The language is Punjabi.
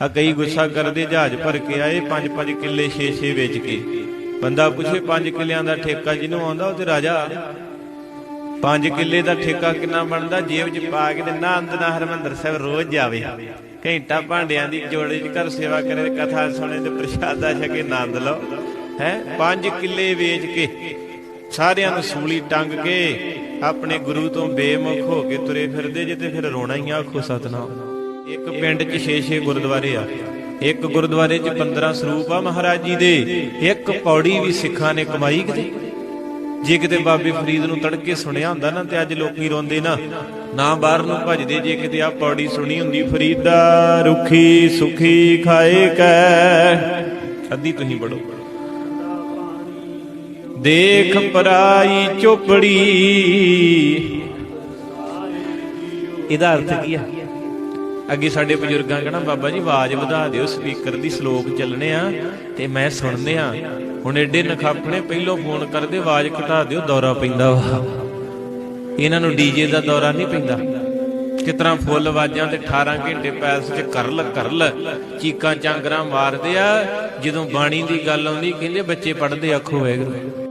ਆ ਕਈ ਗੁੱਸਾ ਕਰਦੇ ਜਹਾਜ਼ ਭਰ ਕੇ ਆਏ 5-5 ਕਿੱਲੇ 6-6 ਵੇਚ ਕੇ। ਬੰਦਾ ਪੁੱਛੇ ਪੰਜ ਕਿੱਲਿਆਂ ਦਾ ਠੇਕਾ ਜਿਹਨੂੰ ਆਉਂਦਾ, ਉਹ ਤੇ ਰਾਜਾ, ਪੰਜ ਕਿੱਲੇ ਦਾ ਠੇਕਾ ਕਿੰਨਾ ਬਣਦਾ? ਜੇਬ 'ਚ ਪਾ ਕੇ ਤੇ ਨਾ ਅੰਦਨਾ ਹਰਮੰਦਰ ਸਾਹਿਬ ਰੋਜ਼ ਜਾਵੇ। ਘੰਟਾ ਭਾਂਡਿਆਂ ਦੀ ਜੋੜੇ 'ਚ ਘਰ ਸੇਵਾ ਕਰੇ ਕਥਾ ਸੁਣੇ ਤੇ ਪ੍ਰਸ਼ਾਦਾ ਛਕੇ ਆਨੰਦ ਲਓ। ਹੈ? ਪੰਜ ਕਿੱਲੇ ਵੇਚ ਕੇ ਸਾਰਿਆਂ ਨੂੰ ਸੂਲੀ ਟੰਗ ਕੇ ਆਪਣੇ ਗੁਰੂ ਤੋਂ ਬੇਮੁਖ ਹੋ ਕੇ ਤੁਰੇ ਫਿਰਦੇ ਜੇ ਤੇ ਫਿਰ ਰੋਣਾ ਹੀ ਆਖੋ ਸਤਨਾਮ। ਇੱਕ ਪਿੰਡ 'ਚ 6-6 ਗੁਰਦੁਆਰੇ ਆ। ਇੱਕ ਗੁਰਦੁਆਰੇ 'ਚ 15 ਸਰੂਪ ਆ ਮਹਾਰਾਜ ਜੀ ਦੇ। ਇੱਕ ਪੌੜੀ ਵੀ ਸਿੱਖਾਂ ਨੇ ਕਮਾਈ ਕਿਤੇ ਜੇ ਕਿਤੇ ਬਾਬੇ ਫਰੀਦ ਨੂੰ ਤੜਕੇ ਸੁਣਿਆ ਹੁੰਦਾ ਨਾ ਤੇ ਅੱਜ ਲੋਕੀ ਰੋਂਦੇ ਨਾ ਨਾ ਬਾਹਰ ਨੂੰ ਭੱਜਦੇ, ਜੇ ਕਿਤੇ ਆ ਪੌੜੀ ਸੁਣੀ ਹੁੰਦੀ, ਫਰੀਦਾ ਰੁਖੀ ਸੁਖੀ ਖਾਏ ਕੈ। ਅੱਧੀ ਤੁਸੀਂ ਪੜੋ ਦੇਖ ਪਰਾਈ ਚੋਪੜੀ। ਇਹਦਾ ਅਰਥ ਕੀ ਆ? ਅੱਗੇ ਸਾਡੇ ਬਜ਼ੁਰਗਾਂ ਕਹਣਾ, ਬਾਬਾ ਜੀ, ਆਵਾਜ਼ ਵਧਾ ਦਿਓ, ਸਪੀਕਰ ਦੀ ਸ਼ਲੋਕ ਚੱਲਣੇ ਆ, ਤੇ ਮੈਂ ਸੁਣਦੇ ਆ ਹੁਣ ਐਡੇ ਨਖਾਪਣੇ, ਪਹਿਲੋਂ ਫੋਨ ਕਰਦੇ, ਆਵਾਜ਼ ਘਟਾ ਦਿਓ, ਦੌਰਾ ਪੈਂਦਾ ਵਾ। ਇਹਨਾਂ ਨੂੰ ਡੀਜੇ ਦਾ ਦੌਰਾ ਨਹੀਂ ਪੈਂਦਾ। ਕਿਤਨਾ ਫੁੱਲ ਆਵਾਜ਼ਾਂ ਤੇ 18 ਘੰਟੇ ਪੈਲਸ 'ਚ ਕਰਲ ਕਰਲ, ਚੀਕਾਂ, ਚਾਂਗਰਾਂ ਮਾਰਦੇ ਆ, ਜਦੋਂ ਬਾਣੀ ਦੀ ਗੱਲ ਆਉਂਦੀ, ਕਹਿੰਦੇ ਬੱਚੇ ਪੜ੍ਹਦੇ ਆਖੋ ਵੈਗਰੂ